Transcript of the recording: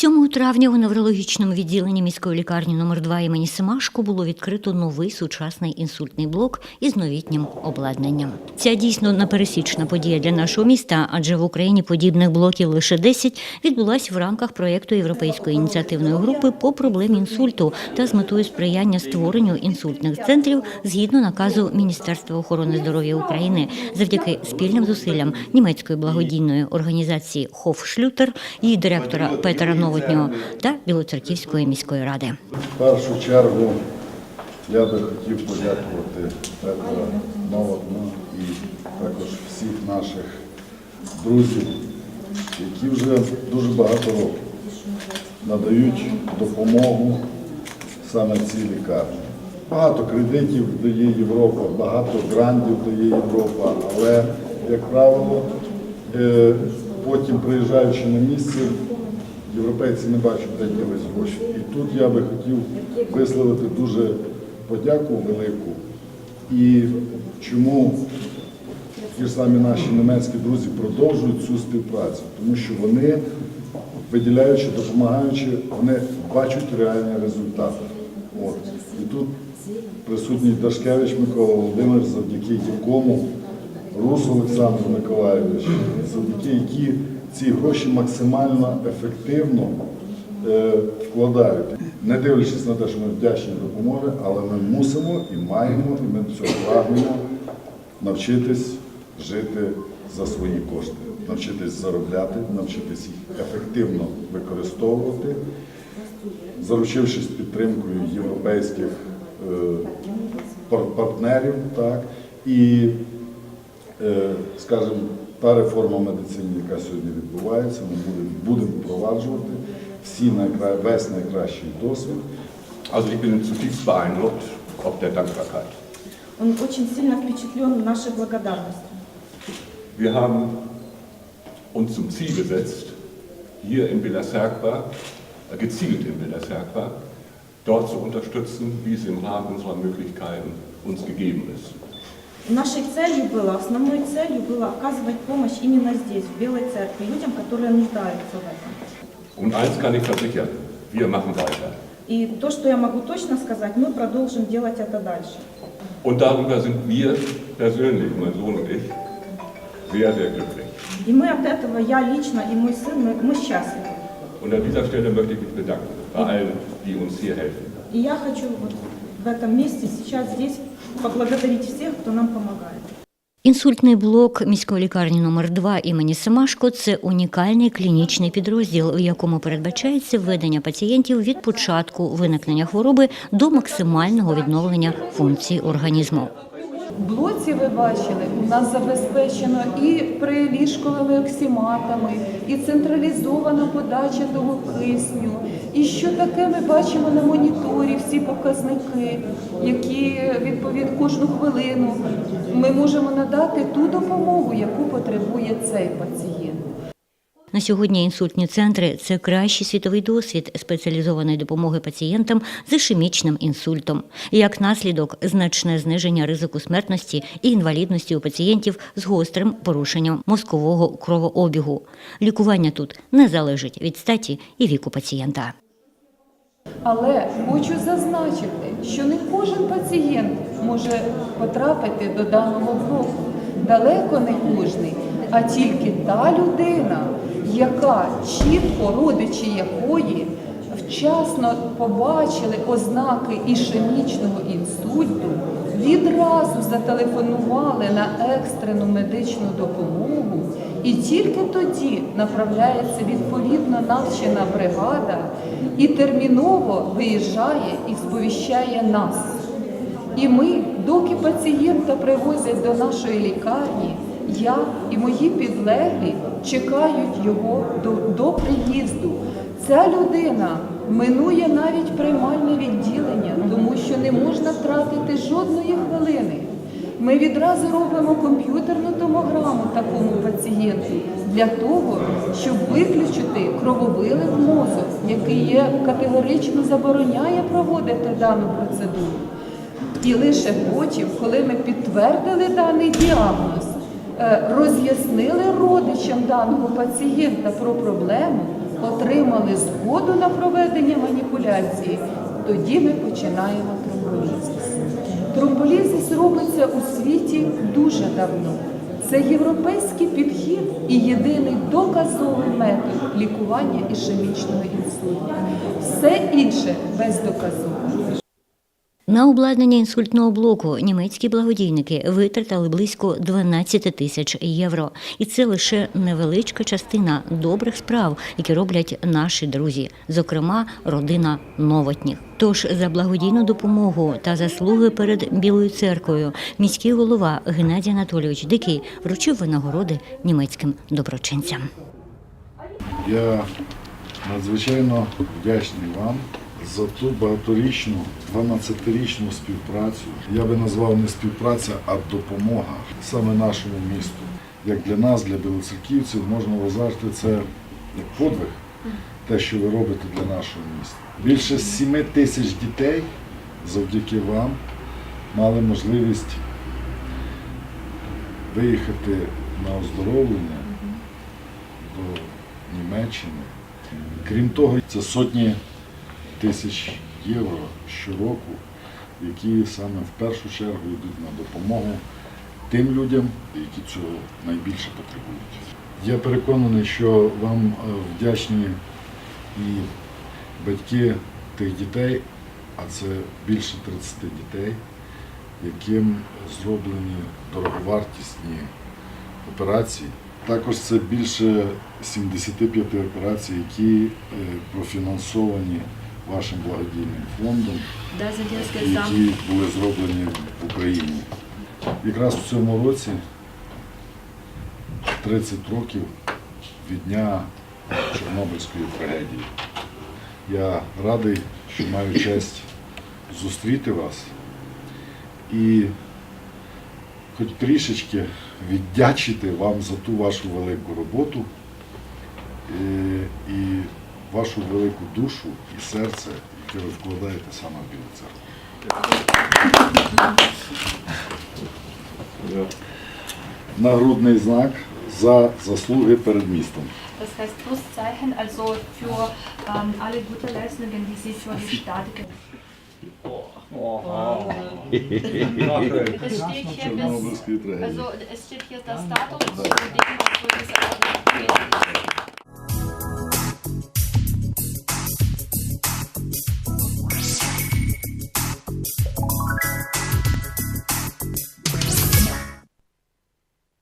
7 травня у неврологічному відділенні міської лікарні номер 2 імені Семашко було відкрито новий сучасний інсультний блок із новітнім обладнанням. Ця дійсно непересічна подія для нашого міста, адже в Україні подібних блоків лише 10, відбулася в рамках проєкту Європейської ініціативної групи по проблемі інсульту та з метою сприяння створенню інсультних центрів згідно наказу Міністерства охорони здоров'я України завдяки спільним зусиллям німецької благодійної організації Хофшлютер, її директора Петера Новотнього та Білоцерківської міської ради. В першу чергу я би хотів подякувати Петра Новотну і також всіх наших друзів, які вже дуже багато років надають допомогу саме цій лікарні. Багато кредитів дає Європа, багато грантів дає Європа, але, як правило, е, потім приїжджаючи на місце, європейці не бачать, де гроші. І тут я би хотів висловити дуже подяку велику. І чому ті ж самі наші німецькі друзі продовжують цю співпрацю, тому що вони, виділяючи, допомагаючи, вони бачать реальні результати. От. І тут присутній Дашкевич Микола Володимирович, завдяки якому Рус Олександр Миколаївич, завдяки які ці гроші максимально ефективно е, вкладають. Не дивлячись на те, що ми вдячні допомоги, але ми мусимо і маємо, і ми цього прагнемо навчитись жити за свої кошти, навчитись заробляти, навчитись їх ефективно використовувати, заручившись підтримкою європейських е, партнерів, так, і, е, скажімо, та реформа медицини, яка сьогодні відбувається, ми будемо, будемо впроваджувати всі найкра... весь найкращий досвід. Also ich bin zutiefst beeindruckt ob der Dankbarkeit. Он очень сильно впечатлен нашей благодарностью. Wir haben uns zum Ziel gesetzt, hier in Villa Serqua, äh, gezielt in Villa Serqua, dort zu unterstützen, wie es im Rahmen unserer Möglichkeiten uns gegeben ist. Нашей целью было, основной целью было оказывать помощь именно здесь, в Белой Церкви, людям, которые нуждаются в этом. Und eins kann ich versichern, wir machen weiter. И то, что я могу точно сказать, мы продолжим делать это дальше. Und darüber sind wir persönlich, mein Sohn und ich, sehr, sehr glücklich. И мы от этого, я лично и мой сын, мы, мы счастливы. Und an dieser Stelle möchte ich mich bedanken bei allen, die uns hier helfen. И я хочу вот в этом месте, сейчас здесь, поблагодарить всех, кто нам помогает. Інсультний блок міської лікарні номер 2 імені Семашко це унікальний клінічний підрозділ, у якому передбачається введення пацієнтів від початку виникнення хвороби до максимального відновлення функцій організму. Блоці ви бачили, у нас забезпечено і приліжковими оксиматами, і централізована подача того кисню. І що таке ми бачимо на моніторі, всі показники, які відповідь кожну хвилину ми можемо надати ту допомогу, яку потребує цей пацієнт. На сьогодні інсультні центри це кращий світовий досвід спеціалізованої допомоги пацієнтам з ішемічним інсультом. Як наслідок значне зниження ризику смертності і інвалідності у пацієнтів з гострим порушенням мозкового кровообігу. Лікування тут не залежить від статі і віку пацієнта. Але хочу зазначити, що не кожен пацієнт може потрапити до даного блоку. Далеко не кожний, а тільки та людина, яка чітко, родичі якої вчасно побачили ознаки ішемічного інсульту, відразу зателефонували на екстрену медичну допомогу, і тільки тоді направляється відповідно навчена бригада і терміново виїжджає і сповіщає нас. І ми, доки пацієнта привозять до нашої лікарні, я і мої підлеглі чекають його до, до приїзду. Ця людина минує навіть приймальне відділення, тому що не можна втратити жодної хвилини. Ми відразу робимо комп'ютерну томограму такому пацієнту для того, щоб виключити крововилив мозок, який є категорично забороняє проводити дану процедуру. І лише потім, коли ми підтвердили даний діагноз, роз'яснили родичам даного пацієнта про проблему, отримали згоду на проведення маніпуляції, тоді ми починаємо тромболізис. Тромболізис робиться у світі дуже давно. Це європейський підхід і єдиний доказовий метод лікування ішемічного інсульту. Все інше бездоказово. На обладнання інсультного блоку німецькі благодійники витратили близько 12 тисяч євро. І це лише невеличка частина добрих справ, які роблять наші друзі, зокрема родина Новотніх. Тож за благодійну допомогу та заслуги перед Білою церквою міський голова Геннадій Анатолійович Дикий вручив винагороди німецьким доброчинцям. Я надзвичайно вдячний вам за ту багаторічну, 12-річну співпрацю. Я би назвав не співпраця, а допомога саме нашому місту. Як для нас, для білоцерківців, можна вважати це як подвиг, те, що ви робите для нашого міста. Більше 7 тисяч дітей завдяки вам мали можливість виїхати на оздоровлення до Німеччини. Крім того, це сотні тисяч євро щороку, які саме в першу чергу йдуть на допомогу тим людям, які цього найбільше потребують. Я переконаний, що вам е, вдячні і батьки тих дітей, а це більше 30 дітей, яким зроблені дороговартісні операції. Також це більше 75 операцій, які е, профінансовані вашим благодійним фондом, які були зроблені в Україні. Якраз в цьому році 30 років від дня Чорнобильської трагедії. Я радий, що маю честь зустріти вас і хоч трішечки віддячити вам за ту вашу велику роботу е, і вашу велику душу і серце, яке ви вкладаєте саме в Білу церкву. Нагрудний знак за заслуги перед містом. Das heißt Pluszeichen, also für ähm, alle gute Leistungen, die Sie für die Stadt Es steht hier bis, also es steht hier das Datum, zu dem, was für diese